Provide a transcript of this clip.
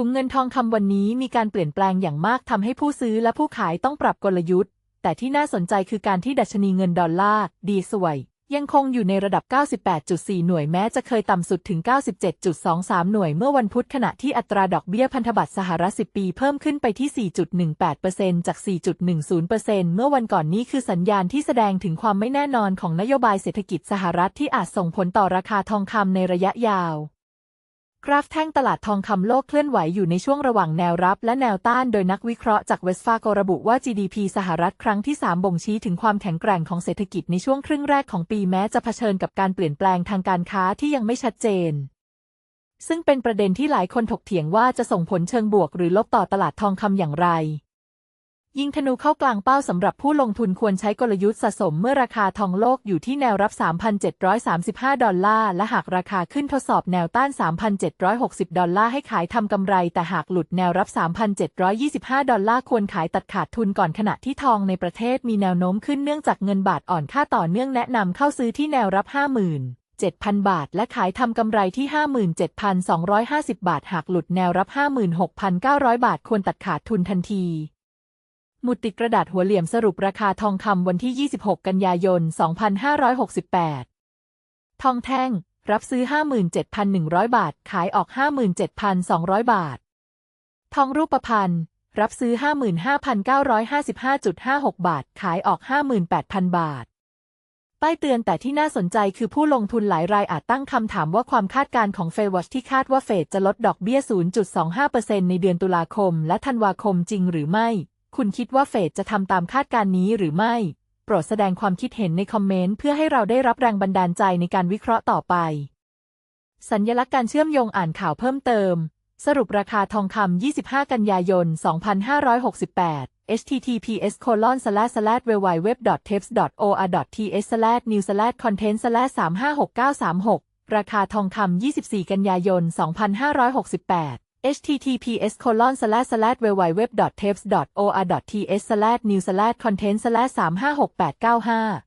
ถุงเงินทองคำวันนี้มีการเปลี่ยนแปลงอย่างมากทำให้ผู้ซื้อและผู้ขายต้องปรับกลยุทธ์ แต่ที่น่าสนใจคือการที่ดัชนีเงินดอลลาร์ดีสวย ยังคงอยู่ในระดับ 98.4 หน่วยแม้จะเคยต่ำสุดถึง 97.23 หน่วยเมื่อวันพุธขณะที่อัตราดอกเบี้ยพันธบัตรสหรัฐ 10 ปีเพิ่มขึ้นไปที่ 4.18%จาก 4.10%เมื่อวันก่อนนี้คือสัญญาณที่แสดงถึงความไม่แน่นอนของนโยบายเศรษฐกิจสหรัฐที่อาจส่งผลต่อราคาทองคำในระยะยาว กราฟแท่งตลาดทองคำโลกเคลื่อนไหวอยู่ในช่วงระหว่างแนวรับและแนวต้านโดยนักวิเคราะห์จากเวสฟาโกระบุว่า GDP สหรัฐครั้งที่ 3 บ่งชี้ถึงความแข็งแกร่งของเศรษฐกิจในช่วงครึ่งแรกของปีแม้จะเผชิญกับการเปลี่ยนแปลงทางการค้าที่ยังไม่ชัดเจน ซึ่งเป็นประเด็นที่หลายคนถกเถียงว่าจะส่งผลเชิงบวกหรือลบต่อตลาดทองคำอย่างไร ยิงธนูเข้ากลางเป้าสำหรับผู้ลงทุนควรใช้กลยุทธ์สะสมเมื่อราคาทองโลกอยู่ที่แนวรับ 3,735 ดอลลาร์และหากราคาขึ้นทดสอบแนวต้าน 3,760 ดอลลาร์ให้ขายทำกำไร แต่หากหลุดแนวรับ 3,725 ดอลลาร์ควรขายตัดขาดทุนก่อนขณะที่ทองในประเทศมีแนวโน้มขึ้นเนื่องจากเงินบาทอ่อนค่าต่อเนื่องแนะนำเข้าซื้อที่แนวรับ 50,000 7,000 บาท และขายทำกำไรที่ 57,250 บาท หากหลุดแนวรับ 56,900 บาท ควรตัดขาดทุนทันที หมุดติดกระดาษหัวเหลี่ยมสรุปราคาทองคำวันที่ 26 กันยายน 2568 ทองแท่ง รับซื้อ 57,100 บาท ขายออก 57,200 บาท ทองรูปพรรณรับซื้อ 55,955.56 บาท ขายออก 58,000 บาท ป้ายเตือนแต่ที่น่าสนใจคือผู้ลงทุนหลายรายอาจตั้งคำถามว่าความคาดการณ์ของเฟดวอชที่คาดว่าเฟดจะลดดอกเบี้ย 0.25%ในเดือนตุลาคมและธันวาคมจริงหรือไม่ คุณคิดว่าเฟดจะทำตามคาดการณ์นี้หรือไม่ โปรดแสดงความคิดเห็นในคอมเมนต์เพื่อให้เราได้รับแรงบันดาลใจในการวิเคราะห์ต่อไป สัญญลักษณ์การเชื่อมโยงอ่านข่าวเพิ่มเติม สรุปราคาทองคำ 25 กันยายน 2568 https colon slash slash www tips or th slash new slash content slash 356936 ราคาทองคำ 24 กันยายน 2568 https colon slash slash www tips or th slash new slash content slash 356895